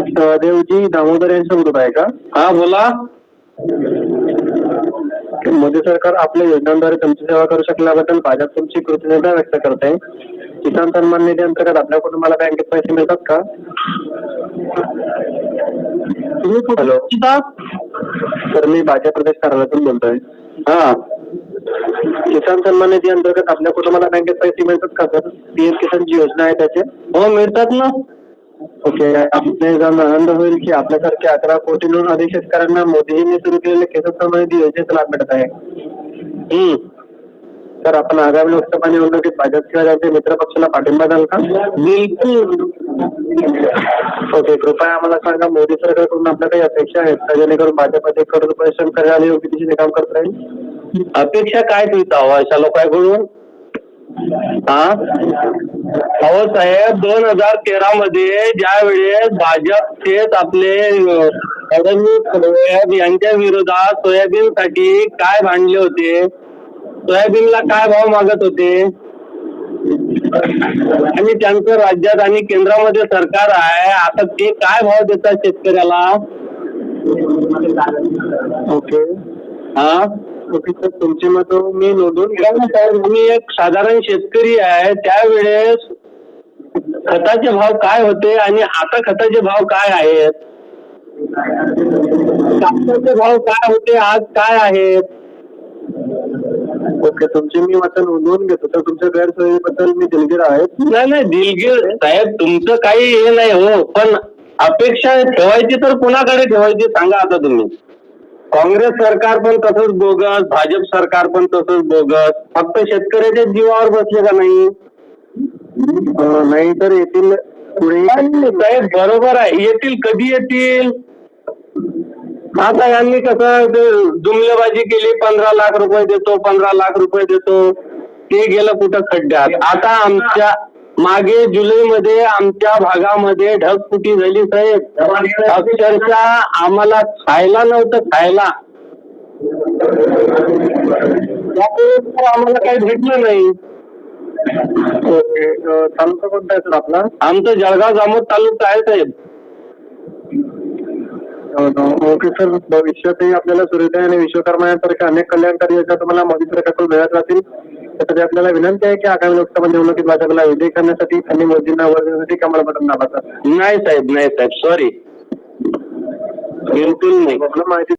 सहदेवजी दामोदर यांचा ग्रुप आहे का? हा बोला. मोदी सरकार आपल्या योजनांद्वारे तुमची सेवा करू शकल्याबद्दल भाजप तुमची कृतज्ञता व्यक्त करते. किसान सन्मान निधी अंतर्गत आपल्या कुटुंबाला बँकेत पैसे मिळतात का? हॅलो. सर मी भाजप प्रदेश कार्यालयातून बोलतोय. हा. किसान सन्मान निधी अंतर्गत आपल्या कुटुंबाला बँकेत पैसे मिळतात का सर? पीएम किसान जी योजना आहे त्याचे? हो मिळतात ना. ओके. आपले आनंद होईल की आपल्यासारख्या अकरा कोटींहून अधिक शेतकऱ्यांना मोदीजींनी सुरू केलेले किसान निधी योजनेचा लाभ मिळत आहे. हम्म. तर आपण आगामी लोकसभा निवडणुकीत भाजप किंवा त्यांच्या मित्र पक्षाला पाठिंबा द्याल का? बिलकुल. ओके कृपया आम्हाला सांगा मोदी सरकारकडून आपल्या काही अपेक्षा आहेत का? जेणेकरून भाजप अधिककडून परिश्रम आणि योग्य दिशेने काम करत राहील? अपेक्षा काय हवा अशा लोकांकडून? हा? अहो साहेब दोन हजार तेरा मध्ये ज्या वेळेस भाजपचेच आपले फडणवीस साहेब यांच्या विरोधात सोयाबीन साठी काय भांडले होते? सोयाबीनला काय भाव मागत होते? आणि त्यांचं राज्यात आणि केंद्रामध्ये सरकार आहे आता ते काय भाव देतात शेतकऱ्याला? ओके. हा? सर तुमचे मत मी नोंदवून साहेब, मी एक साधारण शेतकरी आहे. त्यावेळेस खताचे भाव काय होते आणि आता खताचे भाव काय आहेत? कापसाचे भाव काय होते? आज काय आहेत? ओके तुमचे मी मत नोंदवून घेतो. तर तुमच्या गैरसोयीबद्दल मी दिलगीर आहे. नाही नाही दिलगीर साहेब तुमचं काही हे नाही हो. पण अपेक्षा ठेवायची तर कुणाकडे ठेवायची? सांगा आता तुम्ही. काँग्रेस सरकार पण तसंच बोगस भाजप सरकार पण तसंच बोगस. फक्त शेतकऱ्याच्या जीवावर बसले का नाही? नाही तर येथील पुढे. साहेब बरोबर आहे. येतील कधी येतील? आता यांनी कसं ते जुमलेबाजी केली पंधरा लाख रुपये देतो पंधरा लाख रुपये देतो. ते गेलं कुठं खड्ड्यात? आता आमच्या मागे जुलैमध्ये आमच्या भागामध्ये ढगफुटी झाली साहेब. अक्षरशः आम्हाला खायला नव्हतं खायला. आम्हाला काही भेटलं नाही. ओके तालुका कोणता आहे सर आपला? आमचं जळगाव जामोद तालुका आहे साहेब. ओके सर भविष्यातही आपल्याला सूर्योदय आणि विश्वकर्मा यांसारख्या अनेक कल्याणकारी योजना तुम्हाला मोदी सरकारकडून मिळत राहतील. त्यासाठी आपल्याला विनंती आहे की आगामी लोकसभा निवडणुकीत भाजपला विजयी करण्यासाठी आणि मोदींना वर देण्यासाठी कमळ बटन सर. नाही साहेब नाही साहेब सॉरी बिलकुल नाही. माहिती